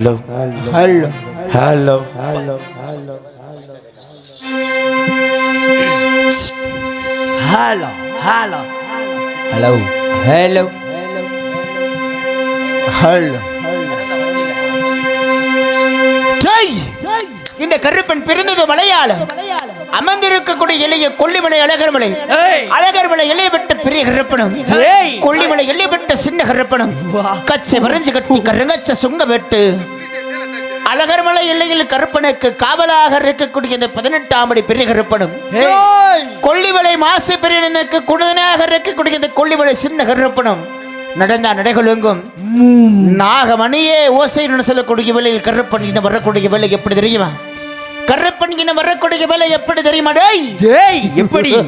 Hello hello hello hello hello hello hello hello டேய்! இந்த கருப்பன் பிறந்தது மலையாளம். அமர்ந்திருக்கக்கூடிய இளைய கொல்லிமலை அழகர்மலை! அழகர்மலை இளைய பெற்ற பெரிய கருப்பனும்! கொல்லிமலை இளைய பெற்ற சின்ன கருப்பனும் கச்சை வரைஞ்சு கட்டி கருங்கச்ச சுங்க வெட்டு. அழகர்மலை எல்லையில் கருப்பனுக்கு காவலாக இருக்கக்கூடிய இந்த பதினெட்டாம் அடி பெரிய கருப்பனும்! கொல்லிமலை மாசு பெரியனுக்கு குடுதனாக இருக்கக்கூடிய இந்த கொல்லிமலை சின்ன கருப்பனும் நடந்த நடைகளுங்கும் நாகமணியே ஓசை சொல்லக்கூடிய வேலையில் கருப்பன் வரக்கூடிய வேலை எப்படி தெரியுமா? கருப்பன் இன்னும் வரக்கூடிய வேலை எப்படி தெரியுமா டேய்? டேய் எப்படி?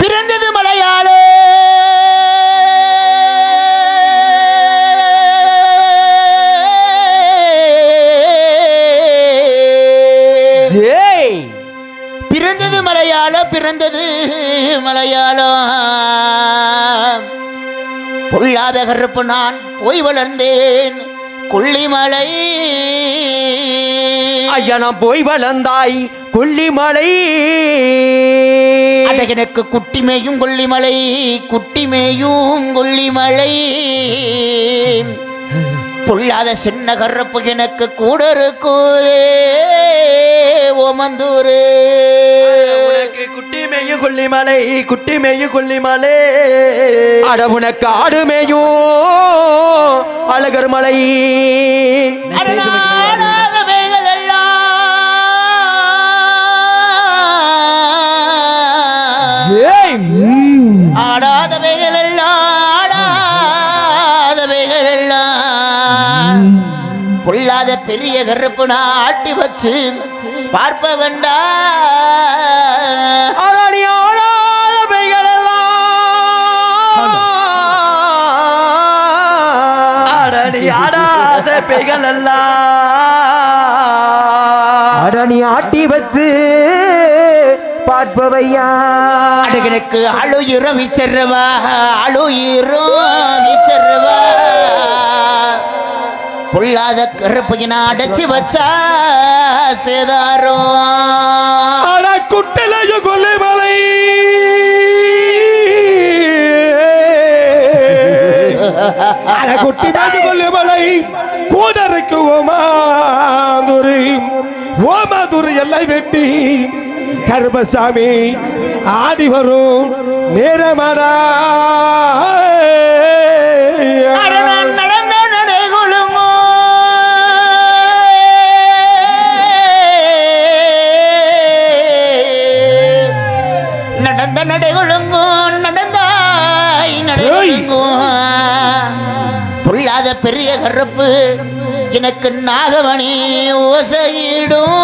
பிறந்தது மலையாளே. டேய். பிறந்தது மலையாளம் பிறந்தது மலையாளம். பொல்லாத கருப்பு நான் போய் வளர்ந்தேன். கொல்லிமலை. ஐயா நான் போய் வளர்ந்தாய். கொல்லிமலை. எனக்கு குட்டி மேயும் கொல்லிமலை குட்டி மேயும் கொல்லிமலை. பொல்லாத சின்ன கருப்பு எனக்கு கூட இருக்கும் ஓமந்தூரு. மேயும் கொல்லிமலை குட்டி மேயும் கொல்லிமலை அடவுன காடு மேயும் அழகர் மலை ஆடாதவைகள் பொல்லாத பெரிய கருப்பு நான் ஆட்டி வச்சு பார்ப்பவன்டா. பெய்கள் அரணி ஆட்டி வச்சு பார்ப்பவையா. அழகனுக்கு அழுயிரோ விச்சர்வா அழுயிரோ விச்சர்வா பொல்லாத கருப்பையின அடைச்சி வச்சா சேதாரோ. அட குட்டிலைய கொல்லிமலை. அட குட்டிலைய கொல்லிமலை. எனக்கு ஓமாதுரி ஓமாதுரி எல்லாம் வெட்டி. கருபசாமி ஆடி வரும். நேரமாடா. நடந்த நடைகுழுங்கும் நடந்தாய் நடை புள்ளாத பெரிய கருப்பு எனக்கு நாகமணி ஓசையிடும்.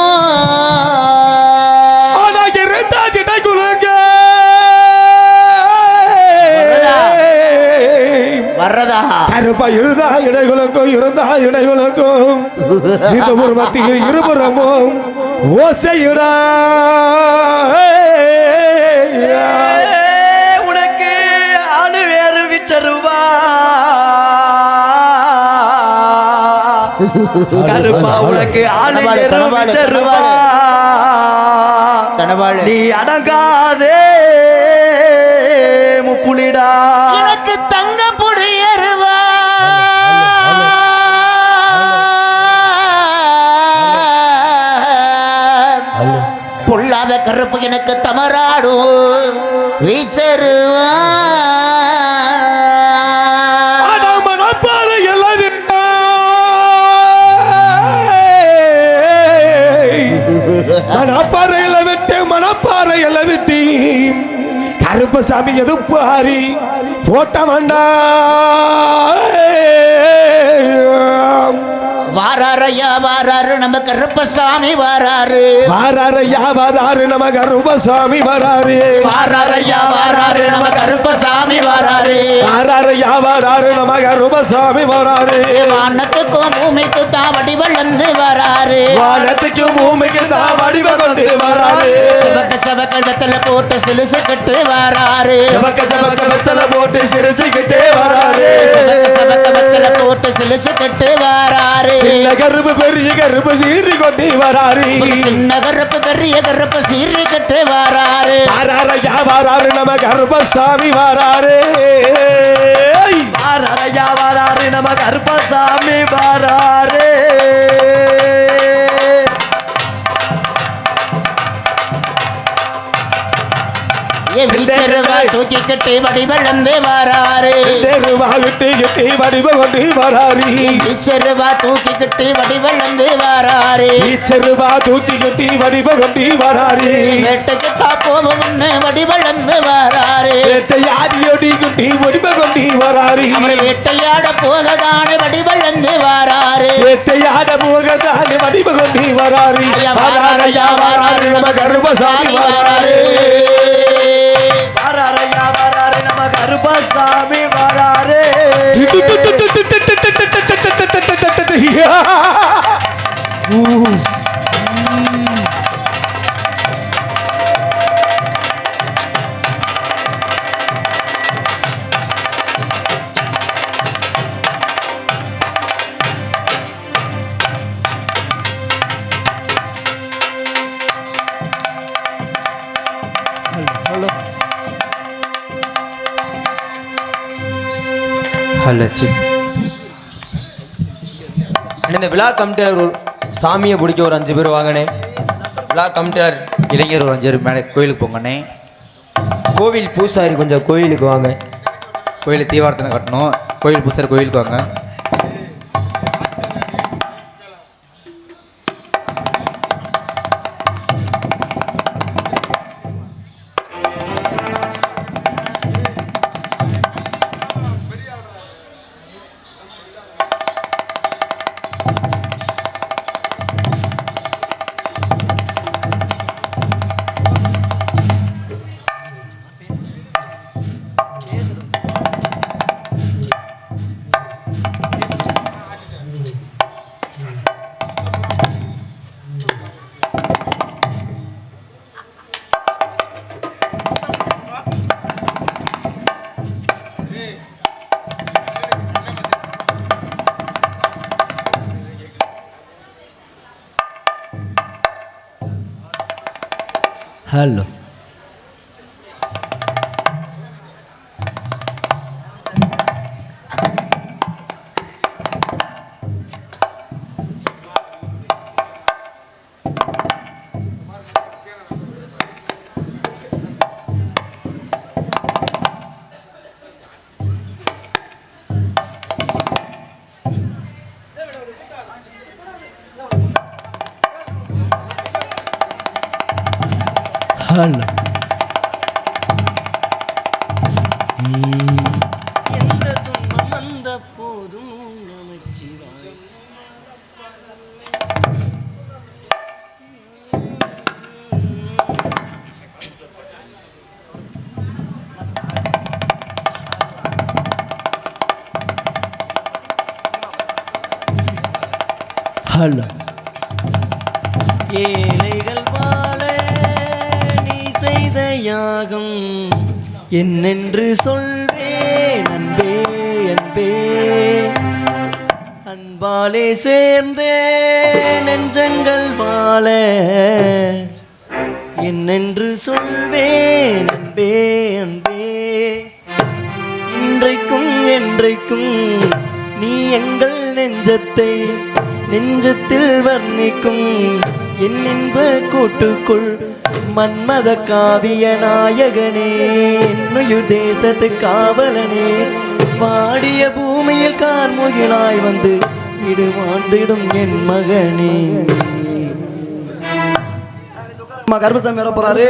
வர்றதா? கருப்பா இருந்தா இடைகுலக்கும் இருந்தா இடைகுலக்கும் இந்த ஒரு மத்தியில் இருபுறமும் ஓசையிடா கருப்பா உனக்கு ஆளு. நீ அடங்காதே முப்புலிடா. எனக்கு தங்க புடியருவா பொல்லாத கருப்பு எனக்கு தமராடும். வீச்சருவா. மணப்பாறையில விட்டு மணப்பாறையில விட்டு. கருப்பசாமி எதுப்பாரி போட்ட வேண்டாம் வாராரையா வாராரு நம்ம கருப்பசாமி வாராரு. வாராரையா வாராரு நம்ம கருப்பசாமி வராரு. வாராரையா வாராரு நம்ம கருப்பசாமி வாராரு. வாராரையா வாராரு நம கருப்பசாமி வராரு. வானத்துக்கும் பூமிக்கும் தான் வடி வளர்ந்து வராரு. வானத்துக்கு பூமிக்கு தான் வடிவ கொண்டு வராரு. சிவக்க சிவக்க வெத்தல போட்டு சிலுசு கட்டு வராரு. செவக்க செவக்க வெத்தலை போட்டு சிரிச்சுக்கிட்டே வராரு. சிவக்க சிவக்க வெத்தல போட்டு சிலுசு கட்டு வராரு. சின்ன கருப்பு பெரிய கருப்பு சீறி கொண்டு வராரு. சின்ன கருப்பு பெரிய கருப்பு சீரி கட்டு வராரு. வாராரையா வாராரு நம கருப்பசாமி வராரு. வாராரையா வாராரு நம்ம கருப்பசாமி வாராரு. வீச்சருவா தூக்கிக்கிட்டு வடி வளர்ந்து வராரு தெருவா விட்டு கிட்டி வடிவ கொண்டு வராரு வீச்சருவா தூக்கிக்கிட்டு வடி வளர்ந்து வராரு ஈச்சருவா தூக்கி கட்டி வடிவ கொண்டு வராரு வேட்டைக்கு காப்போம்னு வடி வளர்ந்து வராரு வேட்டையாடியொடி குட்டி வடிவ கொண்டு வராரு வேட்டையாட போகதானே வடி வளர்ந்து வராரு வேட்டையாட போகத்தானே வடிவ கொண்டு வராரு ஐயா வராரையா வாராரு நம கருப்பசாமி வராரு வாராரையா வராரு நம்ம கருப்பசாமி வாராரு ஹலோ சி இந்த விழா கமிட்டியாளர் ஒரு சாமியை பிடிக்க ஒரு அஞ்சு பேர் வாங்கினேன் விழா கமிட்டியாளர் இளைஞர் ஒரு அஞ்சு பேர் மேலே கோயிலுக்கு போங்கண்ணே கோவில் பூசாரி கொஞ்சம் கோயிலுக்கு வாங்க. கோயிலை தீவார்த்தனை கட்டணும். கோயில் பூசாரி கோயிலுக்கு வாங்க. ஹலோ எந்த துன்பம் வந்த போதும் நமச்சிவாய் ஹலோ ஏழைகள் செய்த என்னென்று சொல்வே அன்பே அன்பே. அன்பாலே சேர்ந்தே நெஞ்சங்கள் வாழ. என்னென்று சொல்வே அன்பே அன்பே. இன்றைக்கும் என்றைக்கும் நீ எங்கள் நெஞ்சத்தை நெஞ்சத்தில் வர்ணிக்கும். என் இன்ப கூட்டுக்குள் மன்மத காவிய நாயகனே என்னுயிர் தேசத்து காவலனே வாடிய பூமியில் கார்முகிலாய் வந்து இடு வாழ்ந்திடும் என் மகனே. கருப்பசாமி வர போறாரு.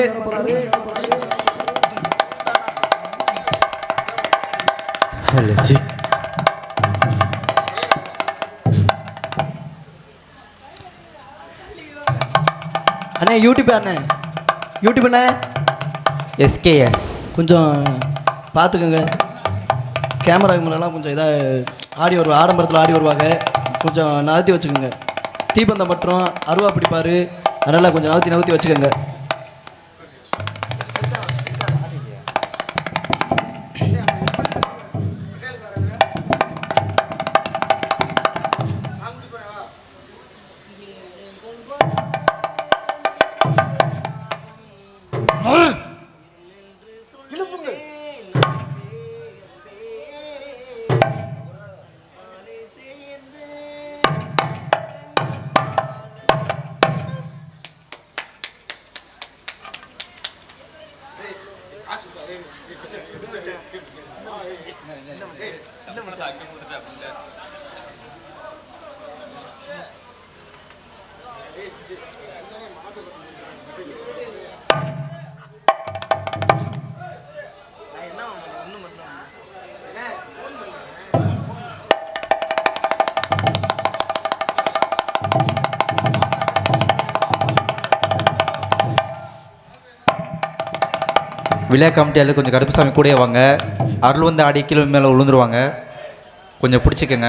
அண்ணே யூடியூப் அண்ணே. யூடியூப் என்ன? எஸ்கேஎஸ் கொஞ்சம் பார்த்துக்கோங்க. கேமராக்கு முன்னெல்லாம் கொஞ்சம் இதாக ஆடி வருவா ஆடம்பரத்தில் ஆடி வருவாங்க. கொஞ்சம் நகர்த்தி வச்சுக்கோங்க. தீபந்தம் மற்றும் அருவா பிடிப்பார். அதனால் கொஞ்சம் நகர்த்தி நகர்த்தி வச்சுக்கோங்க. விழா கமிட்டியால் கொஞ்சம் கருப்புசாமி கூடயே வாங்க. அருள் வந்து அடி கிலோ மேலே விழுந்துருவாங்க. கொஞ்சம் பிடிச்சிக்கங்க.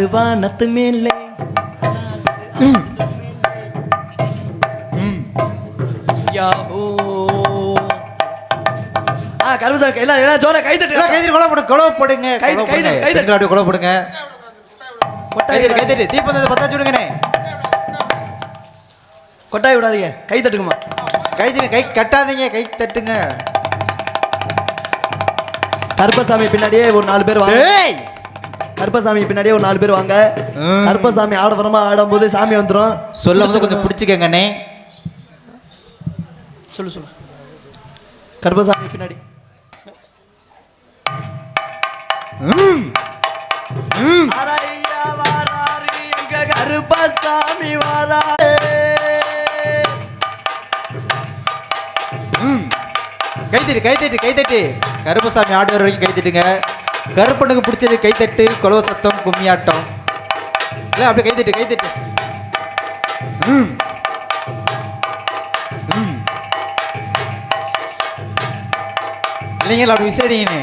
நிலாது வானத்து மேலே. யாஹோ. ஆ கருமசாமி எல்லாம் எல்லாம் ஜோர கை தட்டு எல்லாம் கைதறி கொலை போடுங்க கொலை போடுங்க கைது, போடுங்க கைது. பெண்கள் அப்படியே கொலை போடுங்க கைதறி தீப்பந்தத்தை பத்தாச்சு விடுங்கண்ணே கொட்டாய் விடாதீங்க. கை தட்டுக்குமா கைதறி கை கட்டாதீங்க. கை தட்டுங்க. கருப்பசாமி பின்னாடியே ஒரு நாலு பேர் வாங்க. கருப்பசாமி பின்னாடியே ஒரு நாலு பேர் வாங்க. கருப்பசாமி ஆடவரமா ஆடும்போது சாமி வந்துடும் சொல்ல வந்து கொஞ்சம் பிடிச்சிக்கங்கண்ணே சொல்லு சொல்லு. கருப்பசாமி பின்னாடி. கருப்பசாமி வாராரு. கைத்தட்டு கைத்தட்டு கைத்தட்டு கருப்பசாமி ஆடு வர வரைக்கும் கைத்தட்டுங்க கருப்பனுக்கு பிடிச்சது கைத்தட்டு கொலவ சத்தம் கும்மியாட்டம் இல்லை அப்படியே கைத்தட்டு கைத்தட்டு ம். ம். இல்லைங்களா அப்படி விசாரிங்கண்ணே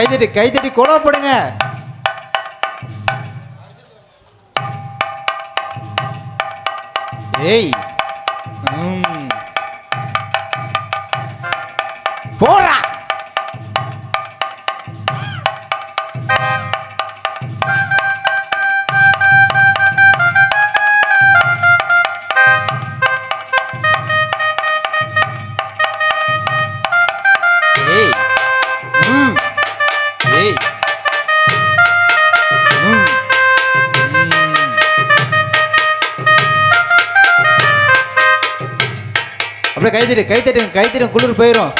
கைதட்டி கைதட்டி கொலை போடுங்க. ஏய் அப்படியே கை தட்டு கை கை குளிர் போயிடும்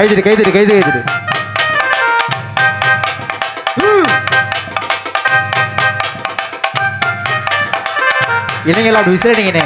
கைதிடு கைதிடு கைது கைதிடு. இளைஞர்கள் அப்படி விசிறீங்கண்ணே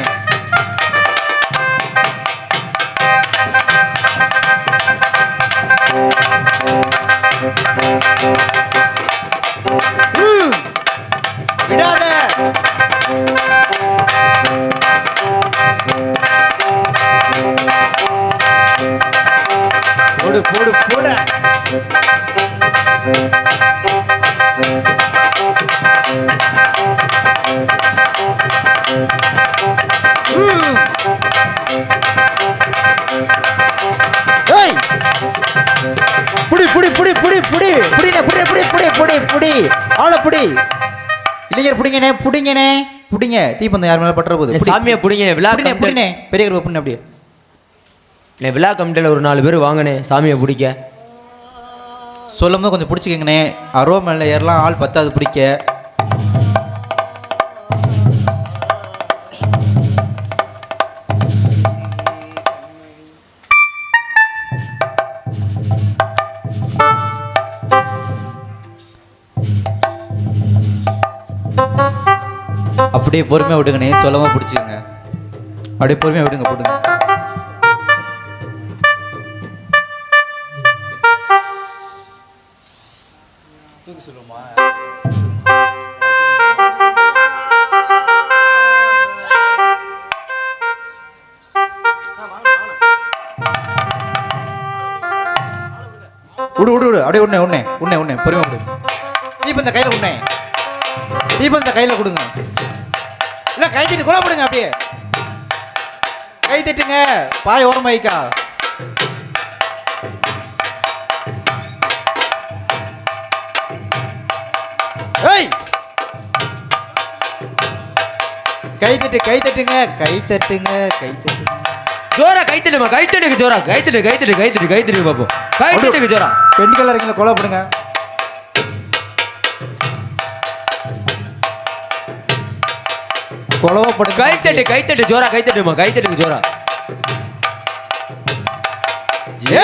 புடி. இளைஞர் புடிங்கண்ணே புடிங்கண்ணே புடிங்க. தீப்பந்தம் யார் மேல பட்டுற போகுது. சாமியை பிடிங்க விழா புடினே புடினே பெரிய கருப்பு புண்ணு அப்படியே. இல்லை, விழா கமிட்டியில் ஒரு நாலு பேர் வாங்கினேன் சாமியை பிடிக்க. சொல்லும் போது கொஞ்சம் பிடிச்சிக்கங்கண்ணே அருவா மேலே ஏறலாம் ஆள் பத்தாது பிடிக்க. அப்படியே பொறுமையாக விடுங்கண்ணே. சொல்லாம பிடிச்சிக்கங்க. அப்படியே பொறுமையாக விடுங்க போடுங்க. விடு விடு விடு. அப்படியே உடனே உடனே உடனே உடனே. பொறுமையாக விடு. தீபந்த கையில் உடனே இந்த கையில் கொடுங்க. கை தட்டி குழப்பிடுங்க அப்படியே. கை தட்டுங்க. பாய் ஓரம் வைக்கா ஏய்! கை தட்டு கை தட்டுங்க கை தட்டுங்க கை தட்டுங்க. ஜோரா கை தட்டுமா? கை தட்டுக்கு ஜோரா. கை தட்டு கை தட்டு கை தட்டு கை தட்டு பாப்போம். கை தட்டுக்கு ஜோரா. பெண்கள் இருக்கீங்களா? கொலை பண்ணுங்க கொலவா பண்ணுங்க கைத்தட்டு கைத்தட்டு ஜோரா கைத்தட்டுமா கைத்தட்டுக்கு ஜோரா.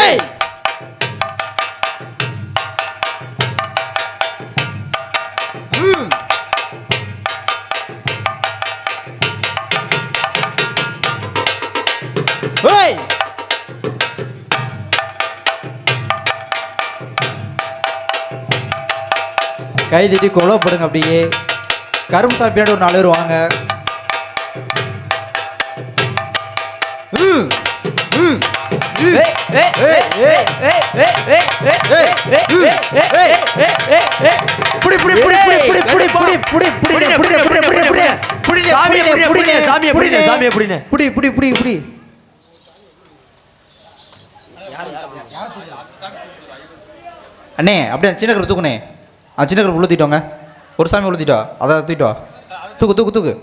ஏய்! கை தட்டி கொலை போடுங்க அப்படியே. கரும்பு சாப்பியாடு ஒரு நாலு பேர் வாங்க. புடி புடி புடி புடி புடி புடி புடி புடி புடி புடி புடி புடி புடி புடி சாமியை புடினே, புடினே, சாமியை புடினே, சாமியை புடினே. புடி புடி புடி புடி. அண்ணே அப்படியே சின்ன கருப்பு தூக்குனே அந்த சின்ன கருப்பு உளுத்திட்டோங்க. ஒரு சாமி உளுத்திட்டோ அதை தூக்கிட்டோ தூக்கு தூக்கு தூக்கு.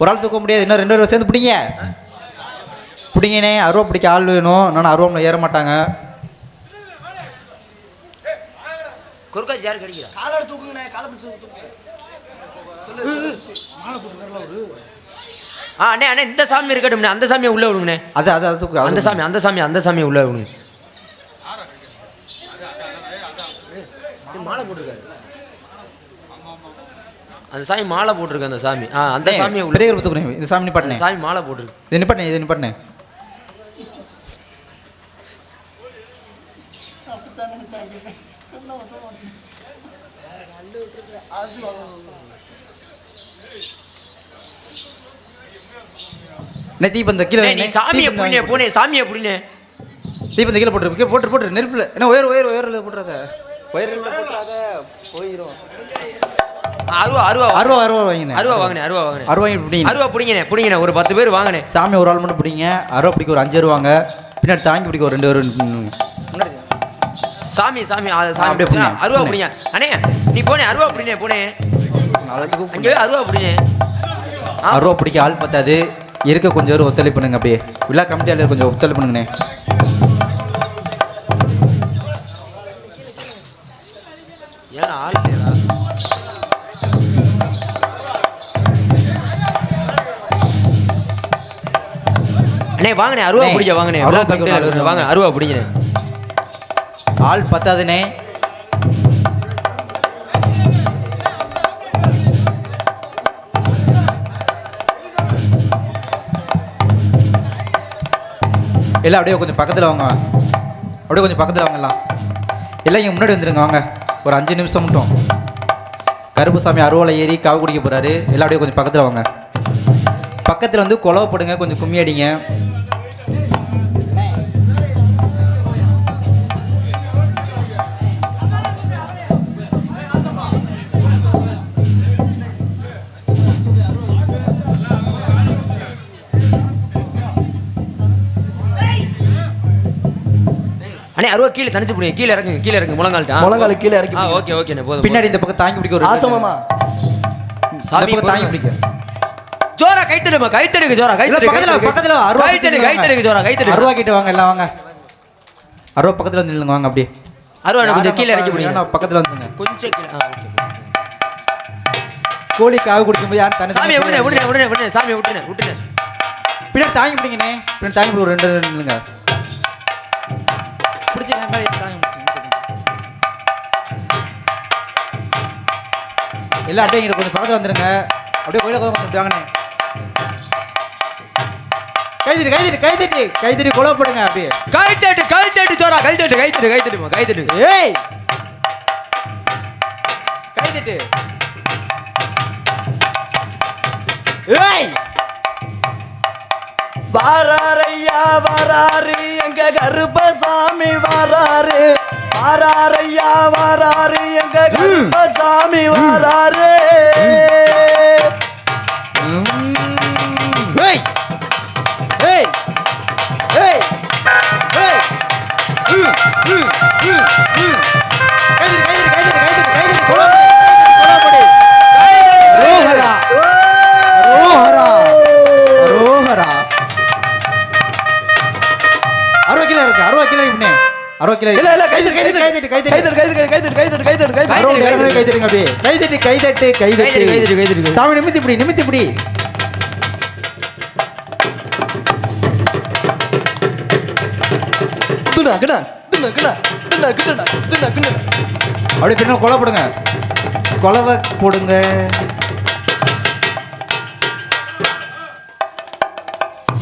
ஒரு ஆள் தூக்க முடியாது இன்னும் ரெண்டு பேரும் சேர்ந்து பிடிங்க. பிடிங்கண்ணே அருவா பிடிக்க ஆள் வேணும். நான் அருவாமில் ஏற மாட்டாங்க. காலோட தூக்குங்கண்ணே. காலை பிடிச்சி ஆ அண்ணே அண்ணே இந்த சாமி இருக்கட்டும்ண்ணே. அந்த சாமியை உள்ள விடுங்கண்ணே. அது அது அது தூக்கு, அந்த சாமி அந்த சாமி அந்த சாமியை உள்ள விடுங்க. மாலை போட்டிருக்காரு. அந்த சாமி மாலை போட்டிருக்கு அந்த சாமி. ஆ அந்த சாமியை உள்ள தூக்குனே இந்த சாமி அந்த நிப்பாட்டினே சாமி மாலை போட்டிருக்கு. இது நிப்பாட்டினே இது நிப்பாட்டினே அண்ணே, தீபந்த கீழே. நீ சாமியை புடினே வாங்கி போனே சாமியை புடினே தீபந்த கீழே போட்டுரு போட்டு போட்டு நெருப்புல. என்ன உயர் உயர் உயர்ல போட்டுறாத. உயர்ல போட்டுறாத போயிடும் அருவா அருவா அருவா அருவா வாங்கினேன். அருவா வாங்கினே அருவா வாங்கினே அருவா வாங்கி பிடிங்க. அருவா பிடிங்கண்ணே பிடிங்கண்ணே ஒரு பத்து பேர் வாங்கினே சாமி ஒரு ஆள் மட்டும் பிடிங்க. அருவா பிடிக்க ஒரு அஞ்சு வருவாங்க பின்னாடி தாங்கி பிடிக்க ஒரு ரெண்டு பேர் முன்னாடி சாமி சாமி சாமி. அப்படியே புடிங்க. அருவா புடிங்க. அண்ணே நீ போனே அருவா பிடினே போனே. அங்கே அருவா பிடினே அருவா பிடிக்க ஆள் பத்தாது. இருக்க கொஞ்சம் பேர் ஒத்துழைப்பு பண்ணுங்க அப்படியே. விழா கமிட்டியாளர் கொஞ்சம் ஒத்துழைப்பு பண்ணுங்கண்ணே. ஆள் அண்ணே வாங்கண்ணே அருவா பிடிக்க வாங்கண்ணே. ஆள் வாங்க அருவா பிடிங்கண்ணே ஆள் பத்தாதுண்ணே. எல்லாம் அப்படியே கொஞ்சம் பக்கத்தில் வாங்க. அப்படியே கொஞ்சம் பக்கத்தில் வாங்கலாம். எல்லாம் இங்கே முன்னாடி வந்துருங்க வாங்க. ஒரு அஞ்சு நிமிஷம் மட்டும். கருப்புசாமி அருவாலை ஏறி காவு குடிக்க போகிறாரு எல்லாம் அப்படியே கொஞ்சம் பக்கத்தில் வாங்க. பக்கத்தில் வந்து குழவை போடுங்க கொஞ்சம் கும்மி அடிங்க. அருவா கீழே தனிச்சு பிடிங்க. கீழே இறங்குங்க கீழே இறங்குங்க. முழங்கால்ட்டா முழங்கால கீழே இறக்கி ஆ ஓகே ஓகேண்ணே போதும் பின்னாடி இந்த பக்கம் தாங்கி பிடிக்க ஒரு ஆசமாமா சாமி தாங்கி. பிடிக்க. ஜோரா கைத்தடுமா கைத்தடுக்கு ஜோரா கைத்தடு பக்கத்துல பக்கத்துல அருவா கைத்தடு கைத்தடுக்கு ஜோரா. கைத்தடு அருவா கிட்ட வாங்க எல்லாம் வாங்க. அருவா பக்கத்துல வந்து நில்லுங்க வாங்க அப்படியே. அருவா கொஞ்சம் கீழே இறக்கி பிடிங்க. பக்கத்துல வந்துங்க கொஞ்சம் கீழே ஆ ஓகே கோழி காவு குடிக்கும்போது யாரும் தனி சாமியை விடுனே விடுனே விடுனே விடுனே சாமியை விட்டுனே விட்டுனே பின்னாடி தாங்கி பிடிங்கண்ணே. பின்னாடி தாங்கி பிடி ரெண்டு நில்லுங்க. முடிச்சு என் மேலே தாங்க எல்லா அட்டையும் கொஞ்சம் பக்கத்தில் வந்துடுங்க அப்படியே கோயில கோயில் கொஞ்சம் வாங்கினே கைதட்டு கைதட்டு கைதட்டு கைதட்டு கொலை போடுங்க அப்படியே கைதட்டு கைதட்டு சோரா கைதட்டு கைதட்டு கைதட்டுமா கைதட்டு ஏய் கைதட்டு ஏய் வாராரையா வாராரு எங்க கருப்பசாமி வாராரு. வாராரையா வாராரு எங்க கருப்பசாமி வாராரு. ஏய். கைதட்டு கைதட்டு. கைதட்டு கைதட்டு கைதட்டு கைதட்டு சாமி நிமித்தி நிமித்தி இப்படி கிடா துடா கிடா துடா கிடா அப்படியே பின்ன போடுங்க. கொலவை போடுங்க.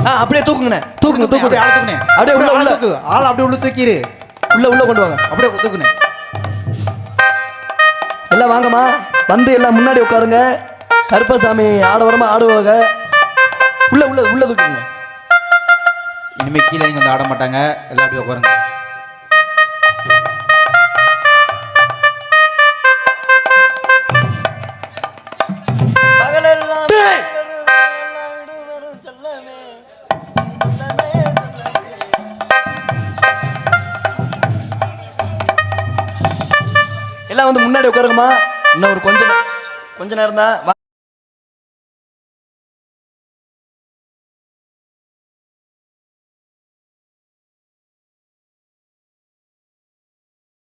ஆ அப்படியே தூக்குங்கண்ணே. தூக்குங்க தூக்குங்க. அப்படியே உள்ள உள்ள. ஆள் அப்படியே உள்ள தூக்கிடு உள்ள உள்ள கொண்டு வாங்க. அப்படியே தூக்குனே எல்லாம் வாங்கம்மா. வந்து எல்லாம் முன்னாடி உட்காருங்க. கருப்பசாமி ஆடவரமா ஆடுவாங்க. உள்ள உள்ள உள்ள தூக்குங்க இனிமே கீழே நீங்க வந்து ஆட மாட்டாங்க. அப்படியே உட்காருங்க. முன்னாடி உட்காருங்கம்மா. இன்னும் ஒரு கொஞ்ச கொஞ்ச நேரம் தான்